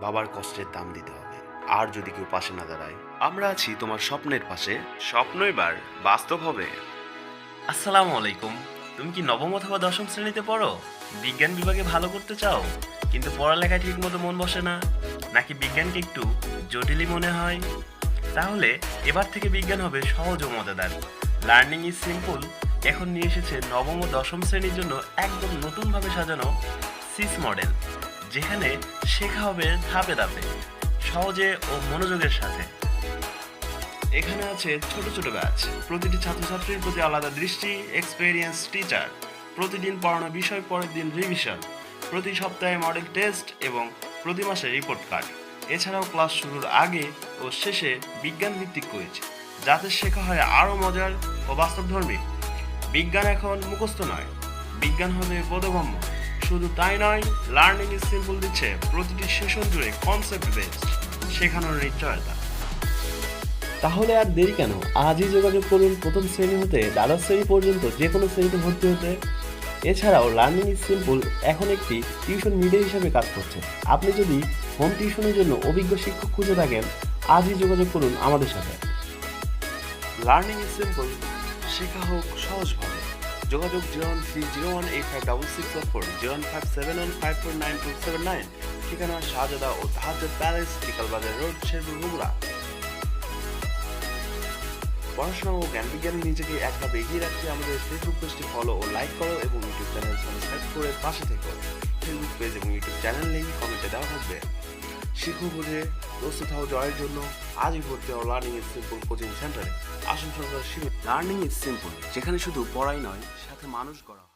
বাবার কষ্টের দাম দিতে হবে। আর যদি কেউ পাশে না দাঁড়ায়, আমরা আছি তোমার স্বপ্নের পাশে। স্বপ্ন এবার বাস্তব হবে। আসসালামু আলাইকুম। তুমি কি নবম অথবা দশম শ্রেণীতে পড়ো? বিজ্ঞান বিভাগে ভালো করতে চাও? কিন্তু পড়ালেখায় ঠিকমতো মন বসে না? নাকি বিজ্ঞানকে একটু জটিলই মনে হয়? তাহলে এবার থেকে বিজ্ঞান হবে সহজ ও মজাদার। লার্নিং ইজ সিম্পল এখন নিয়ে এসেছে নবম ও দশম শ্রেণির জন্য একদম নতুনভাবে সাজানো সিস মডেল যেখানে শেখা হবে ধাপে ধাপে, সহজে ও মনোযোগের সাথে। এখানে আছে ছোট ছোট ব্যাচ প্রতিটি ছাত্রছাত্রীর প্রতি আলাদা দৃষ্টি এক্সপেরিয়েন্স টিচার প্রতিদিন পড়ানো বিষয়, পরের দিন রিভিশন প্রতি সপ্তাহে মডেল টেস্ট এবং প্রতি মাসে রিপোর্ট কার্ড এছাড়াও ক্লাস শুরুর আগে ও শেষে বিজ্ঞান ভিত্তিক কুইজ যাতে শেখা হয় আরও মজার ও বাস্তবধর্মী। বিজ্ঞান এখন মুখস্থ নয়। বিজ্ঞান হবে বোধগম্য। শুধু তাই নয় লার্নিং ইজ সিম্পল দিচ্ছে প্রতিটি সেশন জুড়ে কনসেপ্ট বেসড শেখানোর নিশ্চয়তা। তাহলে আর দেরি কেন? আজই যোগাযোগ করুন প্রথম শ্রেণি হতে দ্বাদশ শ্রেণি পর্যন্ত যে কোনো শ্রেণীতে ভর্তি হতে। এছাড়াও লার্নিং ইজ সিম্পল এখন একটি টিউশন মিডিয়া হিসেবে কাজ করছে। আপনি যদি হোম টিউশনের জন্য অভিজ্ঞ শিক্ষক খুঁজে থাকেন আজই যোগাযোগ করুন আমাদের সাথে। লার্নিং ইজ সিম্পল শেখা হোক সহজভাবে। যোগাযোগ zero one three zero one eight five double six four zero one five seven one five four nine two seven nine. ঠিকানা শাহজাদা ও তাহাজের প্যালেস, বিকালবাজার রোড, শেরপুর গুমরা পড়াশোনা ও জ্ঞান বিজ্ঞানে নিজেকে এক ধাপ এগিয়ে রাখতে আমাদের ফেসবুক পেজটি ফলো ও লাইক করো এবং ইউটিউব চ্যানেল সাবস্ক্রাইব করে পাশে থেকো। ফেসবুক পেজ এবং ইউটিউব চ্যানেল লিঙ্ক কমেন্টে দেওয়া থাকবে। শিখু বুঝে প্রস্তুত হওয়া জয়ের জন্য আজই ভর্তি হওয়া লার্নিং ইজ সিম্পল কোচিং সেন্টারে আসুন সরকার লার্নিং ইজ সিম্পল যেখানে শুধু পড়াই নয়, সাথে মানুষ গড়া।